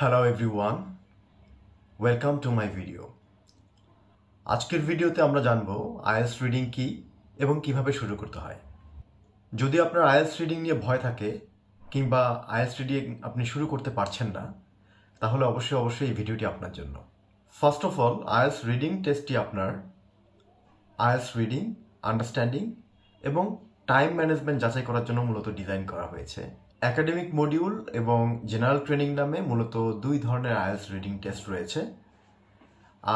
Hello everyone welcome to my video আজকের ভিডিওতে আমরা জানব আইএলস রিডিং কি এবং কীভাবে শুরু করতে হয়। যদি আপনার আইএলস রিডিং নিয়ে ভয় থাকে কিংবা আইএলস রিডিং আপনি শুরু করতে পারছেন না, তাহলে অবশ্যই অবশ্যই এই ভিডিওটি আপনার জন্য। First of all IELTS reading টেস্টটি আপনার আইএলস রিডিং আন্ডারস্ট্যান্ডিং এবং টাইম ম্যানেজমেন্ট যাচাই করার জন্য মূলত ডিজাইন করা হয়েছে। একাডেমিক মডিউল এবং জেনারেল ট্রেনিং নামে মূলত দুই ধরনের আইএলস রিডিং টেস্ট রয়েছে।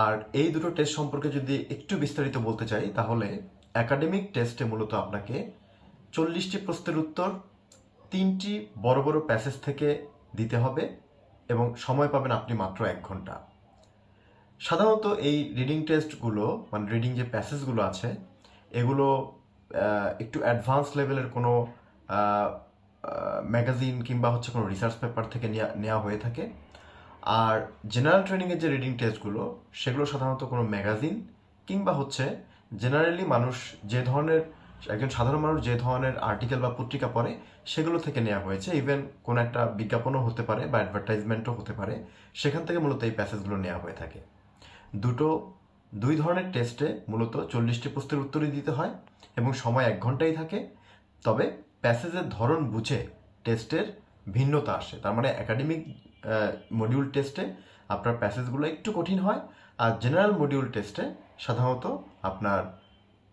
আর এই দুটো টেস্ট সম্পর্কে যদি একটু বিস্তারিত বলতে চাই, তাহলে একাডেমিক টেস্টে মূলত আপনাকে চল্লিশটি প্রশ্নের উত্তর, তিনটি বড় বড় প্যাসেজ থেকে দিতে হবে এবং সময় পাবেন আপনি মাত্র এক ঘণ্টা। সাধারণত এই রিডিং টেস্টগুলো মানে রিডিং যে প্যাসেজগুলো আছে, এগুলো একটু অ্যাডভান্স লেভেলের কোনো ম্যাগাজিন কিংবা হচ্ছে কোনো রিসার্চ পেপার থেকে নেওয়া হয়ে থাকে। আর জেনারেল ট্রেনিংয়ের যে রিডিং টেস্টগুলো সেগুলো সাধারণত কোনো ম্যাগাজিন কিংবা হচ্ছে জেনারেলি মানুষ যে ধরনের, একজন সাধারণ মানুষ যে ধরনের আর্টিকেল বা পত্রিকা পড়ে, সেগুলো থেকে নেওয়া হয়েছে। ইভেন কোনো একটা বিজ্ঞাপনও হতে পারে বা অ্যাডভার্টাইজমেন্টও হতে পারে। সেখান থেকে মূলত এই প্যাসেজগুলো নেওয়া হয়ে থাকে। দুটো, দুই ধরনের টেস্টে মূলত চল্লিশটি প্রশ্নের উত্তরই দিতে হয় এবং সময় এক ঘন্টাই থাকে। তবে প্যাসেজের ধরন বুঝে টেস্টের ভিন্নতা আসে। তার মানে একাডেমিক মডিউল টেস্টে আপনার প্যাসেজগুলো একটু কঠিন হয় আর জেনারেল মডিউল টেস্টে সাধারণত আপনার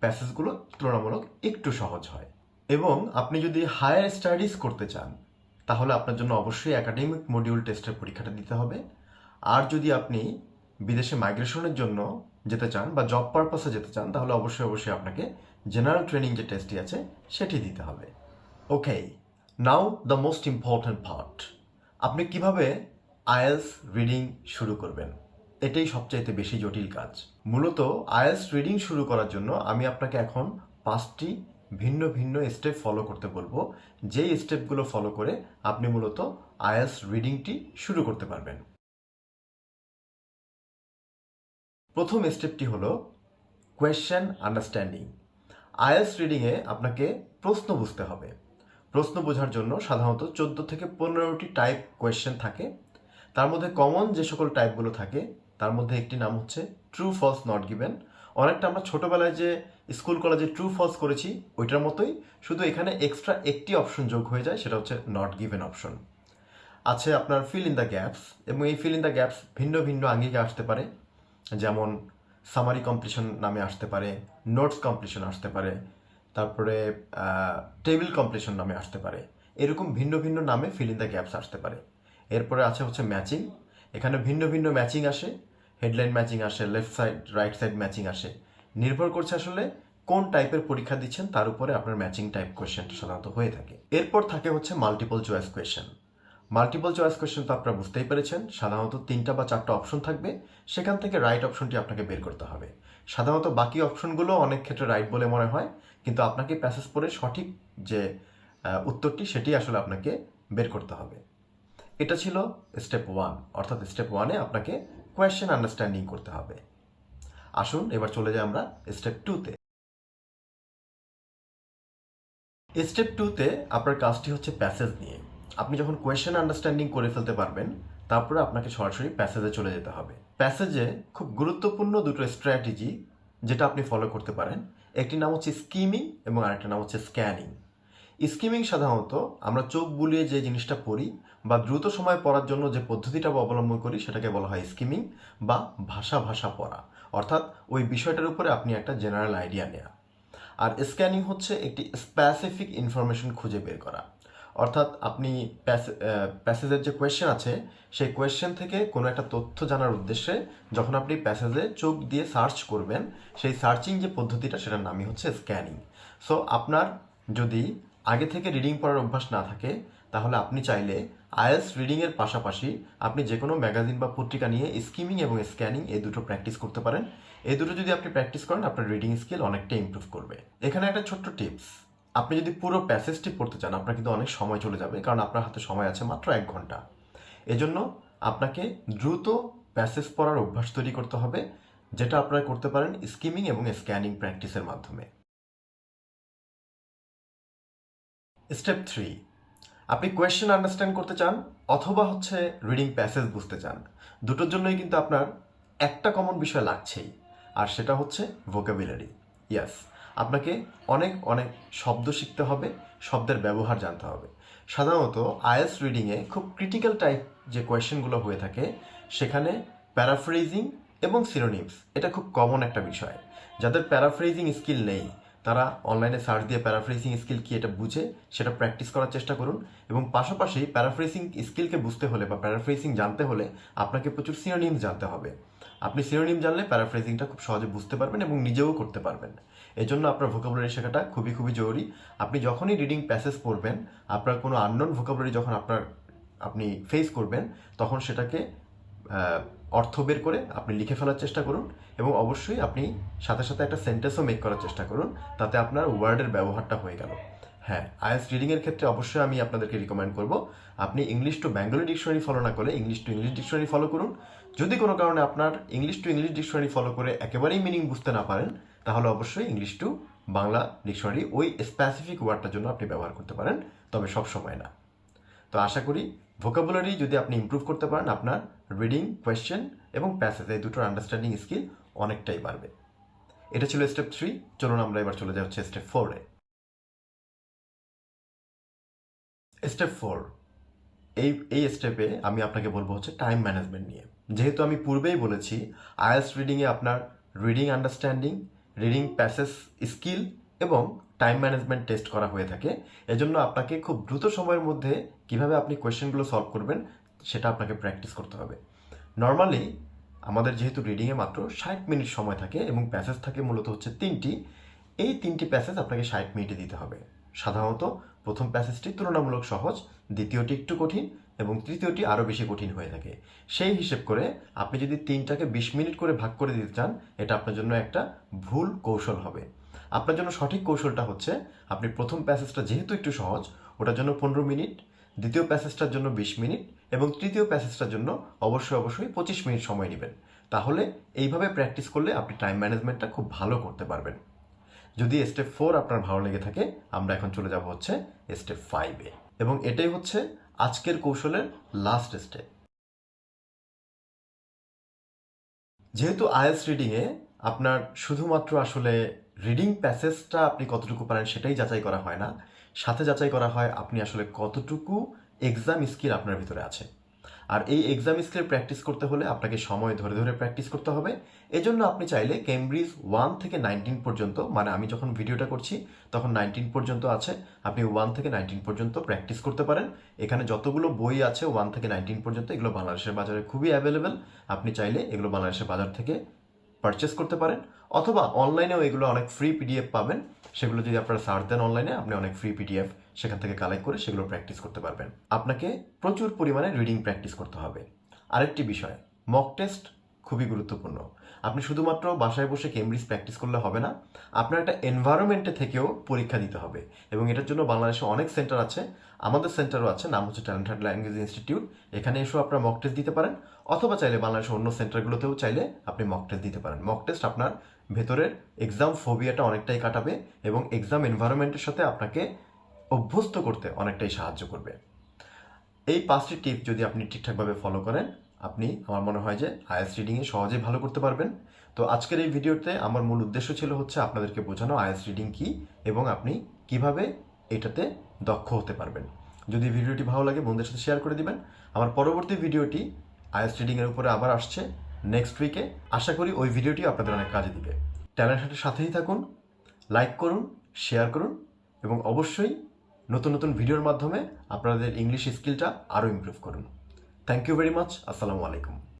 প্যাসেজগুলো তুলনামূলক একটু সহজ হয়। এবং আপনি যদি হায়ার স্টাডিজ করতে চান, তাহলে আপনার জন্য অবশ্যই একাডেমিক মডিউল টেস্টের পরীক্ষাটা দিতে হবে। আর যদি আপনি বিদেশে মাইগ্রেশনের জন্য যেতে চান বা জব পারপাসে যেতে চান, তাহলে অবশ্যই অবশ্যই আপনাকে জেনারেল ট্রেনিং যে টেস্টটি আছে, সেটি দিতে হবে। Okay now the most important part আপনি কীভাবে আইএলস রিডিং শুরু করবেন? এটাই সবচাইতে বেশি জটিল কাজ। মূলত আইএলস রিডিং শুরু করার জন্য আমি আপনাকে এখন পাঁচটি ভিন্ন ভিন্ন স্টেপ ফলো করতে বলব। যেই স্টেপগুলো ফলো করে আপনি মূলত আইএলস রিডিংটি শুরু করতে পারবেন। প্রথম স্টেপটি হলো কোয়েশ্চেন আন্ডারস্ট্যান্ডিং আইএলস রিডিংয়ে আপনাকে প্রশ্ন বুঝতে হবে। প্রশ্ন বোঝার জন্য সাধারণত চোদ্দ থেকে পনেরোটি টাইপ কোয়েশ্চেন থাকে। তার মধ্যে কমন যে সকল টাইপগুলো থাকে, তার মধ্যে একটি নাম হচ্ছে ট্রু ফলস নট গিভেন অনেকটা আমরা ছোটবেলায় যে স্কুল কলেজে ট্রু ফলস করেছি, ওইটার মতোই শুধু এখানে এক্সট্রা একটি অপশন যোগ হয়ে যায়, সেটা হচ্ছে নট গিভেন অপশন আছে আপনার ফিল ইন দ্য গ্যাপস এবং এই ফিল ইন দ্য গ্যাপস ভিন্ন ভিন্ন আঙ্গিকে আসতে পারে। যেমন সামারি কম্পিটিশন নামে আসতে পারে নোটস কম্পিটিশন আসতে পারে তারপরে টেবিল কমপ্লিশন নামে আসতে পারে। এরকম ভিন্ন ভিন্ন নামে ফিল ইন দ্য গ্যাপস আসতে পারে। এরপরে আছে হচ্ছে ম্যাচিং এখানে ভিন্ন ভিন্ন ম্যাচিং আসে। হেডলাইন ম্যাচিং আসে left side right side matching আসে। নির্ভর করছে আসলে কোন টাইপের পরীক্ষা দিচ্ছেন, তার উপরে আপনার ম্যাচিং টাইপ কোয়েশ্চেনটা সাধারণত হয়ে থাকে। এরপর থাকে হচ্ছে multiple choice question multiple choice question তো আপনারা বুঝতেই পেরেছেন। সাধারণত তিনটা বা চারটা অপশন থাকবে। সেখান থেকে রাইট অপশনটি আপনাকে বের করতে হবে। সাধারণত বাকি অপশনগুলো অনেক ক্ষেত্রে রাইট বলে মনে হয়। কিন্তু আপনাকে প্যাসেজ পড়ে সঠিক যে উত্তরটি সেটি আসলে আপনাকে বের করতে হবে। এটা ছিল স্টেপ ওয়ান অর্থাৎ স্টেপ ওয়ানে আপনাকে কোয়েশ্চেন আন্ডারস্ট্যান্ডিং করতে হবে। আসুন, এবার চলে যাই আমরা স্টেপ টুতে স্টেপ টুতে আপনার কাজটি হচ্ছে প্যাসেজ নিয়ে। আপনি যখন কোয়েশ্চেন আন্ডারস্ট্যান্ডিং করে ফেলতে পারবেন, তারপরে আপনাকে সরাসরি প্যাসেজে চলে যেতে হবে। প্যাসেজে খুব গুরুত্বপূর্ণ দুটো স্ট্র্যাটেজি যেটা আপনি ফলো করতে পারেন। একটি নাম হচ্ছে স্কিমিং এবং আরেকটা নাম হচ্ছে স্ক্যানিং। স্কিমিং সাধারণত আমরা চোখ বুলিয়ে যে জিনিসটা পড়ি বা দ্রুত সময় পড়ার জন্য যে পদ্ধতিটা অবলম্বন করি সেটাকে বলা হয় স্কিমিং বা ভাষা ভাষা পড়া। অর্থাৎ ওই বিষয়টার উপরে আপনি একটা জেনারেল আইডিয়া নেওয়া আর স্ক্যানিং হচ্ছে একটি স্পেসিফিক ইনফরমেশন খুঁজে বের করা। অর্থাৎ আপনি প্যাসেজের যে কোয়েশ্চেন আছে, সেই কোয়েশ্চেন থেকে কোনো একটা তথ্য জানার উদ্দেশ্যে যখন আপনি প্যাসেজে চোখ দিয়ে সার্চ করবেন, সেই সার্চিং যে পদ্ধতিটা, সেটার নামই হচ্ছে স্ক্যানিং সো আপনার যদি আগে থেকে রিডিং পড়ার অভ্যাস না থাকে, তাহলে আপনি চাইলে আইএলস রিডিংয়ের পাশাপাশি আপনি যে কোনো ম্যাগাজিন বা পত্রিকা নিয়ে স্কিমিং এবং স্ক্যানিং এই দুটো প্র্যাকটিস করতে পারেন। এই দুটো যদি আপনি প্র্যাকটিস করেন, আপনার রিডিং স্কিল অনেকটাই ইমপ্রুভ করবে। এখানে একটা ছোট্ট টিপস আপনি যদি পুরো প্যাসেজটি পড়তে চান, আপনার কিন্তু অনেক সময় চলে যাবে, কারণ আপনার হাতে সময় আছে মাত্র এক ঘণ্টা। এজন্য আপনাকে দ্রুত প্যাসেজ পড়ার অভ্যাস তৈরি করতে হবে, যেটা আপনারা করতে পারেন স্কিমিং এবং স্ক্যানিং প্র্যাকটিসের মাধ্যমে। স্টেপ থ্রি আপনি কোয়েশ্চেন আন্ডারস্ট্যান্ড করতে চান, অথবা হচ্ছে রিডিং প্যাসেজ বুঝতে চান। দুটোর জন্যই কিন্তু আপনার একটা কমন বিষয় লাগছেই, আর সেটা হচ্ছে ভোকাবুলারি ইয়াস আপনাকে অনেক অনেক শব্দ শিখতে হবে, শব্দের ব্যবহার জানতে হবে। সাধারণত আইএস রিডিংয়ে খুব ক্রিটিক্যাল টাইপ যে কোয়েশ্চেনগুলো হয়ে থাকে, সেখানে প্যারাফ্রেজিং এবং সিরোনিমস এটা খুব কমন একটা বিষয়। যাদের প্যারাফ্রেজিং স্কিল নেই তারা অনলাইনে সার্চ দিয়ে প্যারাফ্রেসিং স্কিল কি এটা বুঝে সেটা প্র্যাকটিস করার চেষ্টা করুন এবং পাশাপাশি প্যারাফ্রেসিং স্কিলকে বুঝতে হলে বা প্যারাফ্রেসিং জানতে হলে আপনাকে প্রচুর সিনোনিমস জানতে হবে। আপনি সিনোনিম জানলে প্যারাফ্রেজিংটা খুব সহজে বুঝতে পারবেন এবং নিজেও করতে পারবেন। এজন্য আপনার ভোকাবুলারি শেখাটা খুবই খুবই জরুরি। আপনি যখনই রিডিং প্যাসেজ পড়বেন, আপনার কোনো আননোন ভোকাবুলারি যখন আপনার, আপনি ফেস করবেন, তখন সেটাকে অর্থ বের করে আপনি লিখে ফেলার চেষ্টা করুন এবং অবশ্যই আপনি সাথে সাথে একটা সেন্টেন্সও মেক করার চেষ্টা করুন, তাতে আপনার ওয়ার্ডের ব্যবহারটা হয়ে গেল। হ্যাঁ আইএস রিডিংয়ের ক্ষেত্রে অবশ্যই আমি আপনাদেরকে রিকমেন্ড করব, আপনি English to Bengali dictionary follow না করে English to English dictionary follow করুন। যদি কোনো কারণে আপনার English to English dictionary follow করে একেবারেই মিনিং বুঝতে না পারেন, তাহলে অবশ্যই ইংলিশ টু বাংলা ডিকশনারি ওই স্পেসিফিক ওয়ার্ডটার জন্য আপনি ব্যবহার করতে পারেন, তবে সব সময় না। তো আশা করি ভোকাবুলারি যদি আপনি ইমপ্রুভ করতে পারেন, আপনার রিডিং কোয়েশ্চেন এবং প্যাসেজ এই দুটোর আন্ডারস্ট্যান্ডিং স্কিল অনেকটাই বাড়বে। এটা ছিল স্টেপ থ্রি চলুন আমরা এবার চলে যাই হচ্ছে স্টেপ ফোরে স্টেপ ফোর এই এই স্টেপে আমি আপনাকে বলব হচ্ছে টাইম ম্যানেজমেন্ট নিয়ে। যেহেতু আমি পূর্বেই বলেছি আইএলস রিডিংয়ে আপনার reading understanding reading passage skill এবং টাইম ম্যানেজমেন্ট টেস্ট করা হয়ে থাকে। এজন্য আপনাকে খুব দ্রুত সময়ের মধ্যে কীভাবে আপনি কোয়েশ্চেনগুলো সলভ করবেন, সেটা আপনাকে প্র্যাকটিস করতে হবে। নর্মালি আমাদের যেহেতু রিডিংয়ে মাত্র ষাট মিনিট সময় থাকে এবং প্যাসেজ থাকে মূলত হচ্ছে তিনটি, এই তিনটি প্যাসেজ আপনাকে ষাট মিনিটে দিতে হবে। সাধারণত প্রথম প্যাসেজটি তুলনামূলক সহজ, দ্বিতীয়টি একটু কঠিন এবং তৃতীয়টি আরও বেশি কঠিন হয়ে থাকে। সেই হিসেব করে আপনি যদি তিনটাকে বিশ মিনিট করে ভাগ করে দিতে চান, এটা আপনার জন্য একটা ভুল কৌশল হবে। আপনার জন্য সঠিক কৌশলটা হচ্ছে, আপনি প্রথম প্যাসেজটা যেহেতু একটু সহজ, ওটার জন্য পনেরো মিনিট, দ্বিতীয় প্যাসেজটার জন্য বিশ মিনিট এবং তৃতীয় প্যাসেজটার জন্য অবশ্যই অবশ্যই পঁচিশ মিনিট সময় নেবেন। তাহলে এইভাবে প্র্যাকটিস করলে আপনি টাইম ম্যানেজমেন্টটা খুব ভালো করতে পারবেন। যদি স্টেপ ফোর আপনার ভালো লেগে থাকে, আমরা এখন চলে যাব হচ্ছে স্টেপ ফাইভে এবং এটাই হচ্ছে আজকের কৌশলের লাস্ট স্টেপ যেহেতু আইএলস রিডিংয়ে আপনার শুধুমাত্র আসলে রিডিং প্যাসেজটা আপনি কতটুকু পারেন সেটাই যাচাই করা হয় না। সাথে যাচাই করা হয় আপনি আসলে কতটুকু এক্সাম স্কিল আপনার ভিতরে আছে। আর এই এক্সাম স্কিল প্র্যাকটিস করতে হলে আপনাকে সময় ধরে ধরে প্র্যাকটিস করতে হবে। এজন্য আপনি চাইলে কেমব্রিজ ওয়ান থেকে নাইনটিন পর্যন্ত মানে আমি যখন ভিডিওটা করছি, তখন নাইনটিন পর্যন্ত আছে। আপনি ওয়ান থেকে নাইনটিন পর্যন্ত প্র্যাকটিস করতে পারেন। এখানে যতগুলো বই আছে ওয়ান থেকে নাইনটিন পর্যন্ত, এগুলো বাংলাদেশের বাজারে খুবই অ্যাভেলেবেল আপনি চাইলে এগুলো বাংলাদেশের বাজার থেকে পারচেস করতে পারেন, অথবা অনলাইনেও এগুলো অনেক ফ্রি পিডিএফ পাবেন। সেগুলো যদি আপনারা সার্চ দেন অনলাইনে আপনি অনেক ফ্রি পিডিএফ সেখান থেকে কালেক্ট করে সেগুলো প্র্যাকটিস করতে পারবেন। আপনাকে প্রচুর পরিমাণে রিডিং প্র্যাকটিস করতে হবে। আরেকটি বিষয় মক টেস্ট খুবই গুরুত্বপূর্ণ। আপনি শুধুমাত্র বাসায় বসে কেমব্রিজ প্র্যাকটিস করলে হবে না, আপনার একটা এনভায়রনমেন্টে থেকেও পরীক্ষা দিতে হবে। এবং এটার জন্য বাংলাদেশে অনেক সেন্টার আছে, আমাদের সেন্টারও আছে, নাম হচ্ছে ট্যালেন্টেড ল্যাঙ্গুয়েজ ইনস্টিটিউট এখানে এসেও আপনারা মক টেস্ট দিতে পারেন, অথবা চাইলে বাংলাদেশের অন্য সেন্টারগুলোতেও চাইলে আপনি মক টেস্ট দিতে পারেন। মক টেস্ট আপনার ভেতরের এক্সাম ফোবিয়াটা অনেকটাই কাটাবে এবং এক্সাম এনভায়রনমেন্টের সাথে আপনাকে অভ্যস্ত করতে অনেকটাই সাহায্য করবে। এই পাঁচটি টিপ যদি আপনি ঠিকঠাকভাবে ফলো করেন আপনি, আমার মনে হয় যে আইএস রিডিংয়ে সহজেই ভালো করতে পারবেন। তো আজকের এই ভিডিওতে আমার মূল উদ্দেশ্য ছিল হচ্ছে আপনাদেরকে বোঝানো আইএস রিডিং কি এবং আপনি কীভাবে এটাতে দক্ষ হতে পারবেন। যদি ভিডিওটি ভালো লাগে, বন্ধুদের সাথে শেয়ার করে দিবেন। আমার পরবর্তী ভিডিওটি আইএস রিডিংয়ের উপরে আবার আসছে নেক্সট উইকে আশা করি ওই ভিডিওটি আপনাদের অনেক কাজে দিবে। ট্যালেন্ট হাটের সাথেই থাকুন লাইক করুন শেয়ার করুন এবং অবশ্যই নতুন নতুন ভিডিওর মাধ্যমে আপনাদের ইংলিশ স্কিলটা আরও ইমপ্রুভ করুন। থ্যাংক ইউ ভেরি মাচ আসসালামু আলাইকুম